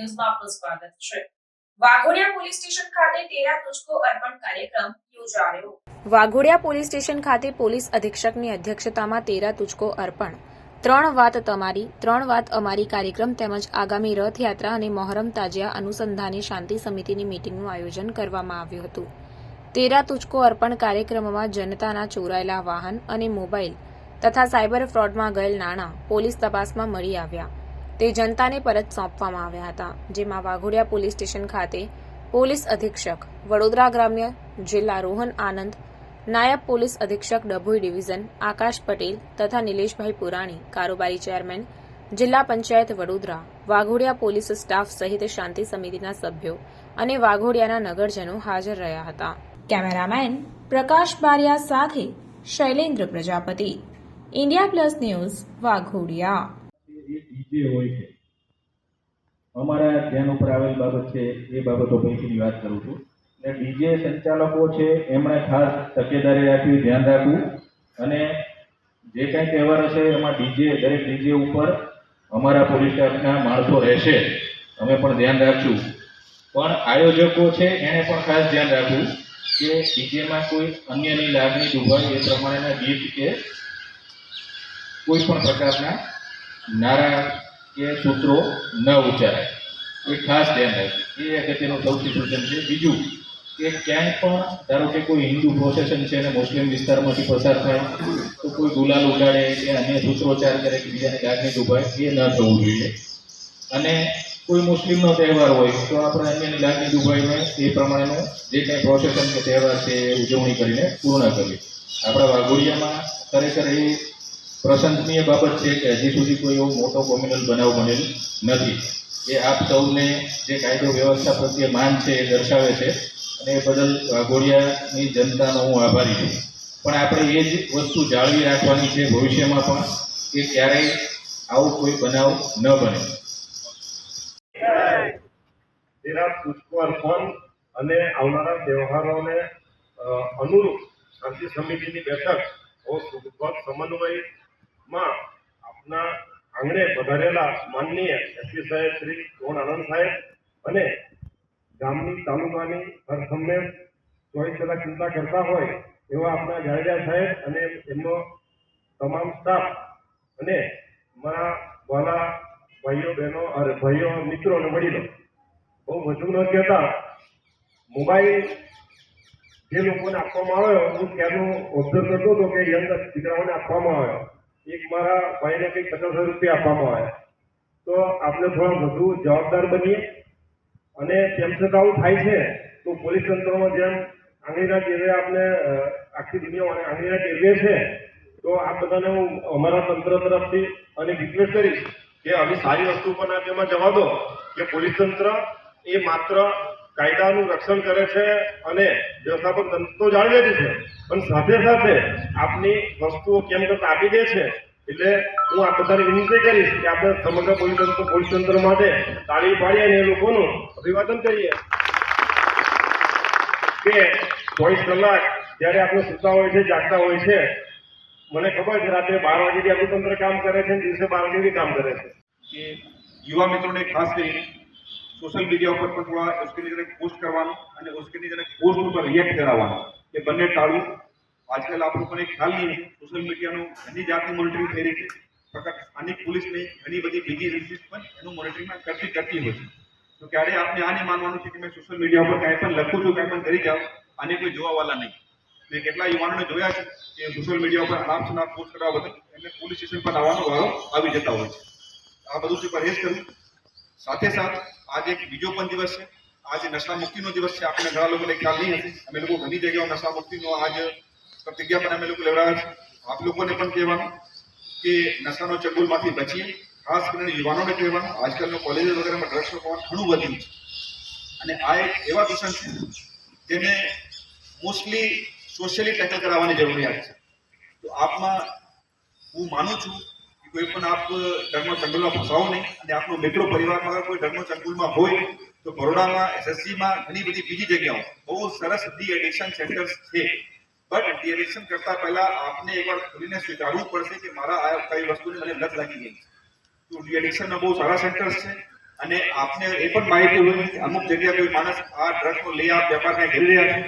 ન્યૂઝમાં સ્વાગત છે. વાઘોડિયા પોલીસ સ્ટેશન ખાતે તેરા તુજકો અર્પણ કાર્યક્રમ યોજાયો. વાઘોડિયા પોલીસ સ્ટેશન ખાતે પોલીસ અધિક્ષકની અધ્યક્ષતામાં તેરા તુજકો અર્પણ. ત્રણ વાત તમારી, ત્રણ વાત અમારી કાર્યક્રમ તેમજ આગામી રથયાત્રા અને મોહરમ તાજિયા અનુસંધાને શાંતિ સમિતિની મીટિંગનું આયોજન કરવામાં આવ્યું હતું. તેરા તુજકો અર્પણ કાર્યક્રમમાં જનતાના ચોરાયેલા વાહન અને મોબાઈલ તથા સાયબર ફ્રોડમાં ગયેલ નાણાં પોલીસ તપાસમાં મળી આવ્યા. તે જનતાને પરત સોંપવામાં આવ્યા હતા, જેમાં વાઘોડિયા પોલીસ સ્ટેશન ખાતે પોલીસ અધિક્ષક, વડોદરા ગ્રામ્ય જિલ્લા રોહન આનંદ, નાયબ પોલીસ અધિક્ષક ડભોઈ ડિવિઝન, આકાશ પટેલ તથા નિલેશભાઈ પુરાણી, કારોબારી ચેરમેન, જિલ્લા પંચાયત વડોદરા, વાઘોડિયા પોલીસ સ્ટાફ સહિત શાંતિ સમિતિના સભ્યો અને વાઘોડિયાના નગરજનો હાજર રહ્યા હતા. કેમેરામેન પ્રકાશ બારિયા સાથે Shailendra Prajapati, India plus news, Waghodia. એ ડીજે હોય છે. અમારા ધ્યાન ઉપર આવેલ બાબત છે, એ બાબતો પૈકીની વાત કરું છું. એટલે ડીજે સંચાલકો છે, એમણે ખાસ તકેદારી રાખવી ધ્યાન રાખવું. અને જે કાંઈ તહેવાર હશે, એમાં ડીજે, દરેક ડીજે ઉપર અમારા પોલીસ સ્ટાફના માણસો રહેશે. અમે પણ ધ્યાન રાખશું. પણ આયોજકો છે એણે પણ ખાસ ધ્યાન રાખવું કે ડીજેમાં કોઈ અન્યની લાગણી દુભાય એ પ્રમાણેના ગીત કે કોઈ પણ પ્રકારના નારા કે સૂત્રો ન ઉચ્ચારાય. એ ખાસ ધ્યાન રાખવું એ અગત્યનું સૌથી સૂચન છે. બીજું કે ક્યાંય પણ ધારો કે કોઈ હિન્દુ પ્રોસેશન છે અને મુસ્લિમ વિસ્તારમાંથી પસાર થાય, તો કોઈ ગુલાલ ઉડાડે કે અન્ય સૂત્રોચ્ચાર કરે કે બીજાને લાગણી દુભાય એ ન થવું જોઈએ. અને કોઈ મુસ્લિમનો તહેવાર હોય, તો આપણે અન્યની લાગણી દુભાઈને એ પ્રમાણેનું જે કંઈ પ્રોસેશન કે તહેવાર છે એ ઉજવણી કરીને પૂર્ણ કરીએ. આપણા વાઘોડિયામાં ખરેખર એ પ્રશંસનીય બાબત છે કે હજી સુધી કોઈ એવો મોટો કોમ્યુનલ બનાવ બનેલ નથી. એ આપ સૌને જે કાયદો વ્યવસ્થા પ્રત્યે માન છે એ દર્શાવે છે અને એ બદલ વાઘોડિયાની જનતાનો હું આભારી છું. પણ આપણે એ જ વસ્તુ જાળવી રાખવાની છે ભવિષ્યમાં પણ કે ક્યારેય આવો કોઈ બનાવ ન બને. અને આવનારા તહેવારોને અનુરૂપ શાંતિ સમિતિની બેઠક બહુ સમન્વયમાં આપના આંગણે પધારેલા માનનીય એસપી સાહેબ શ્રી કોણ આનંદ સાહેબ અને ગામની તાલુકાની હરસંમેશ ચોવીસ કલાક ચિંતા કરતા હોય એવા આપણા જાડેજા સાહેબ અને એમનો તમામ સ્ટાફ અને મારા વાલા ભાઈઓ, બહેનો અરે ભાઈઓ, મિત્રો અને વડીલો. બહુ વધુ ન કહેતા, મોબાઈલ જે લોકોને આપવામાં આવ્યો, હું ત્યાંનું ઓબ્ઝર્વ કરતો હતો કે યંગ દીકરાઓને આપવામાં આવ્યો. એક મારા ભાઈને કંઈક પચાસ હજાર રૂપિયા આપવામાં આવે તો આપણે થોડા વધુ જવાબદાર બનીએ. અને તેમ છતાં આવું થાય છે, તો પોલીસ તંત્રમાં જેમ આંગળીના ટેરવે આપણે આખી દુનિયા આંગળીના ટેરવે છે, તો આ બધાને હું અમારા તંત્ર તરફથી અને રિક્વેસ્ટ કરીશ કે આવી સારી વસ્તુ પણ આ તેમાં જવા દો કે પોલીસ તંત્ર એ માત્ર કાયદાનું રક્ષણ કરે છે અને વ્યવસ્થાપન તંત્ર તો જાળવે જ છે. પણ સાથે સાથે આપની વસ્તુઓ કેમ કરતા આપી દે છે? એટલે હું આ બધાને વિનંતી કરીશ કે આપણે સમગ્ર પોલીસ તંત્ર પોલીસ તંત્ર માટે તાળી પાડીએ અને એ લોકોનું અભિવાદન કરીએ. કે ચોવીસ કલાક જ્યારે આપણે સૂતા હોય છે, જાગતા હોય છે, મને ખબર છે રાત્રે બાર વાગ્યાથી આપણું કામ કરે છે દિવસે બાર વાગ્યાથી કામ કરે છે. કે યુવા મિત્રોને ખાસ કરીને સોશિયલ મીડિયા ઉપર પણ થોડા ઉશ્કેરણીજનક પોસ્ટ કરવાનો અને ઉશ્કેરણીજનક પોસ્ટ ઉપર રિએક્ટ કરાવવાનો. એ બંને ટાળવું આજકાલ આપણું પણ એક ખ્યાલ નહીં સોશિયલ મીડિયાનું ઘણી જાતની મોનિટરિંગ થઈ રહી છે. ફક્ત સ્થાનિક પોલીસ નહીં, ઘણી બધી બીજી એજન્સીસ પણ એનું મોનિટરિંગ કરતી કરતી હોય છે. તો ક્યારે આપણે આ માનવાનું છે કે મેં સોશિયલ મીડિયા ઉપર કાંઈ પણ લખું છું, કાંઈ પણ કરી જાઉં, આને કોઈ જોવાવાલા નહીં. મેં કેટલા યુવાનોને જોયા છે કે સોશિયલ મીડિયા ઉપર આરામ સુના પોસ્ટ કરવા બદલ એમને પોલીસ સ્ટેશન પર આવવાનો વારો આવી જતા હોય છે. આ બધું પरहेજ કરવું. સાથે સાથ આજે એક બીજો પણ દિવસ છે. આજે નશા મુક્તિનો દિવસ છે. આપણે ઘણા લોકોને ખ્યાલ નહીં હશે. અમે લોકો ઘણી જગ્યાઓ નશા મુક્તિનો આજ પ્રતિજ્ઞા પણ અમે લોકો લેવડાવ્યા છે. આપ લોકોને પણ કહેવાનું કે નશાનો ચગુલમાંથી બચીએ. ખાસ કરીને યુવાનોને કહેવાનું. આજકાલનો કોલેજો વગેરેમાં ડ્રગ્સનું પ્રમાણ ઘણું વધ્યું છે. અને આ એક એવા દૂષણ છે જેને મોસ્ટલી સોશિયલી ટેકલ કરાવવાની જરૂરિયાત છે. તો આપમાં હું માનું છું કોઈ પણ આપ ધર્મ ફસાવો નહીં અને આપનો મિત્રો પરિવારમાં અગર કોઈ ધર્મ હોય તો બરોડામાં, એસએસસીમાં ઘણી બધી બીજી જગ્યાઓ. બહુ સરસ ડી એડિક્શન સેન્ટર્સ છે. બટ ડી એડિક્શન કરતા પહેલા આપને એકવાર ખુલીને સ્વીકારવું પડશે કે મારા આ કઈ વસ્તુની મને લત લાગી ગઈ તો ડી એડિક્શનના બહુ સારા સેન્ટર્સ છે અને આપને એ પણ માહિતી હોય અમુક જગ્યાએ કોઈ માણસ આ ડ્રગ્સનો લઈ આપ, વેપાર કંઈ રહ્યા છે.